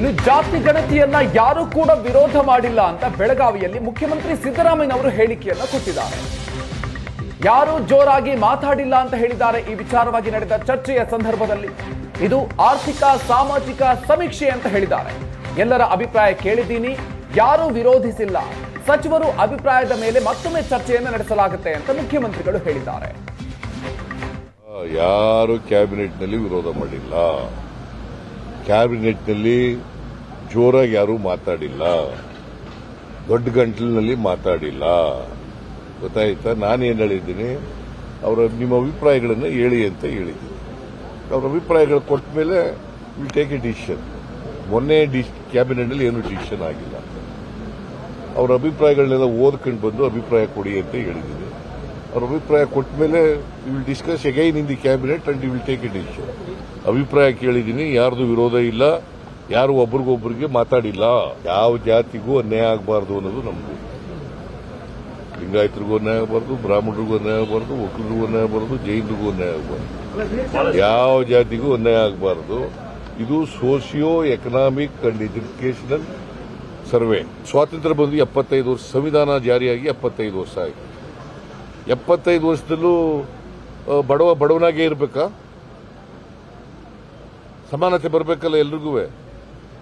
ಇನ್ನು ಜಾತಿ ಗಣತಿಯನ್ನ ಯಾರೂ ಕೂಡ ವಿರೋಧ ಮಾಡಿಲ್ಲ ಅಂತ ಬೆಳಗಾವಿಯಲ್ಲಿ ಮುಖ್ಯಮಂತ್ರಿ ಸಿದ್ದರಾಮಯ್ಯ ಅವರು ಹೇಳಿಕೆಯನ್ನ ಕೊಟ್ಟಿದ್ದಾರೆ. ಯಾರು ಜೋರಾಗಿ ಮಾತಾಡಿಲ್ಲ ಅಂತ ಹೇಳಿದ್ದಾರೆ ಈ ವಿಚಾರವಾಗಿ ನಡೆದ ಚರ್ಚೆಯ ಸಂದರ್ಭದಲ್ಲಿ. ಇದು ಆರ್ಥಿಕ, ಸಾಮಾಜಿಕ ಸಮೀಕ್ಷೆ ಅಂತ ಹೇಳಿದ್ದಾರೆ. ಎಲ್ಲರ ಅಭಿಪ್ರಾಯ ಕೇಳಿದ್ದೀನಿ, ಯಾರೂ ವಿರೋಧಿಸಿಲ್ಲ. ಸಚಿವರು ಅಭಿಪ್ರಾಯದ ಮೇಲೆ ಮತ್ತೊಮ್ಮೆ ಚರ್ಚೆಯನ್ನು ನಡೆಸಲಾಗುತ್ತೆ ಅಂತ ಮುಖ್ಯಮಂತ್ರಿಗಳು ಹೇಳಿದ್ದಾರೆ. ಯಾರು ಕ್ಯಾಬಿನೆಟ್ನಲ್ಲಿ ವಿರೋಧ ಮಾಡಿಲ್ಲ. ಕ್ಯಾಬಿನೆಟ್ನಲ್ಲಿ ಜೋರಾಗಿ ಯಾರೂ ಮಾತಾಡಿಲ್ಲ. ದೊಡ್ಡ ಗಂಟಲಿನಲ್ಲಿ ಮಾತಾಡಿಲ್ಲ. ಗೊತ್ತಾಯ್ತಾ? ನಾನೇನು ಹೇಳಿದ್ದೀನಿ? ಅವರ ನಿಮ್ಮ ಅಭಿಪ್ರಾಯಗಳನ್ನು ಹೇಳಿ ಅಂತ ಹೇಳಿದ್ದೀನಿ. ಅವ್ರ ಅಭಿಪ್ರಾಯಗಳು ಕೊಟ್ಟ ಮೇಲೆ ವಿಲ್ ಟೇಕ್ ಎ ಡಿಸಿಷನ್ ಮೊನ್ನೆ ಕ್ಯಾಬಿನೆಟ್ ಕ್ಯಾಬಿನೆಟ್ನಲ್ಲಿ ಏನು ಡಿಸಿಷನ್ ಆಗಿಲ್ಲ. ಅವರ ಅಭಿಪ್ರಾಯಗಳನ್ನೆಲ್ಲ ಓದ್ಕೊಂಡು ಬಂದು ಅಭಿಪ್ರಾಯ ಕೊಡಿ ಅಂತ ಹೇಳಿದ್ದೀನಿ. ಅವ್ರ ಅಭಿಪ್ರಾಯ ಕೊಟ್ಟ ಮೇಲೆ will discuss again in the cabinet and will take it issue ಅಭಿಪ್ರಾಯ ಕೇಳಿದ್ದೀನಿ, ಯಾರ್ದು ವಿರೋಧ ಇಲ್ಲ, ಯಾರು ಒಬ್ರಿಗೊಬ್ರಿಗೆ ಮಾತಾಡಿಲ್ಲ, ಯಾವ ಜಾತಿಗೂ ಅನ್ಯಾಯ ಆಗಬಾರ್ದು ಅನ್ನೋದು ನಮ್ದು. ಲಿಂಗಾಯತರಿಗೂ ಅನ್ಯಾಯ ಆಗಬಾರ್ದು, ಬ್ರಾಹ್ಮಣರಿಗೂ ಅನ್ಯಾಯ ಆಗಬಾರ್ದು ಒಕ್ಕಲರಿಗೂ ಅನ್ಯಾಯ ಆಗಬಾರ್ದು, ಜೈನರಿಗೂ ಅನ್ಯಾಯ ಆಗಬಾರ್ದು. ಯಾವ ಜಾತಿಗೂ ಅನ್ಯಾಯ ಆಗಬಾರ್ದು, ಇದು socio economic and educational survey. ಸ್ವಾತಂತ್ರ್ಯ ಬಂದು ಎಪ್ಪತ್ತೈದು ವರ್ಷ, ಸಂವಿಧಾನ ಜಾರಿಯಾಗಿ ಎಪ್ಪತ್ತೈದು ವರ್ಷ ಆಯಿತು. ಎಪ್ಪತ್ತೈದು ವರ್ಷದಲ್ಲೂ ಬಡವ ಬಡವನಾಗೇ ಇರಬೇಕಾ? ಸಮಾನತೆ ಬರಬೇಕಲ್ಲ ಎಲ್ರಿಗೂ?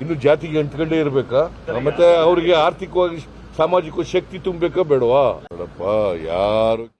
ಇನ್ನು ಜಾತಿಗೆ ಅಂಟ್ಕೊಂಡೇ ಇರಬೇಕಾ? ಮತ್ತೆ ಅವರಿಗೆ ಆರ್ಥಿಕವಾಗಿ, ಸಾಮಾಜಿಕ ಶಕ್ತಿ ತುಂಬಬೇಕಾ ಬೇಡವಾ? ಯಾರು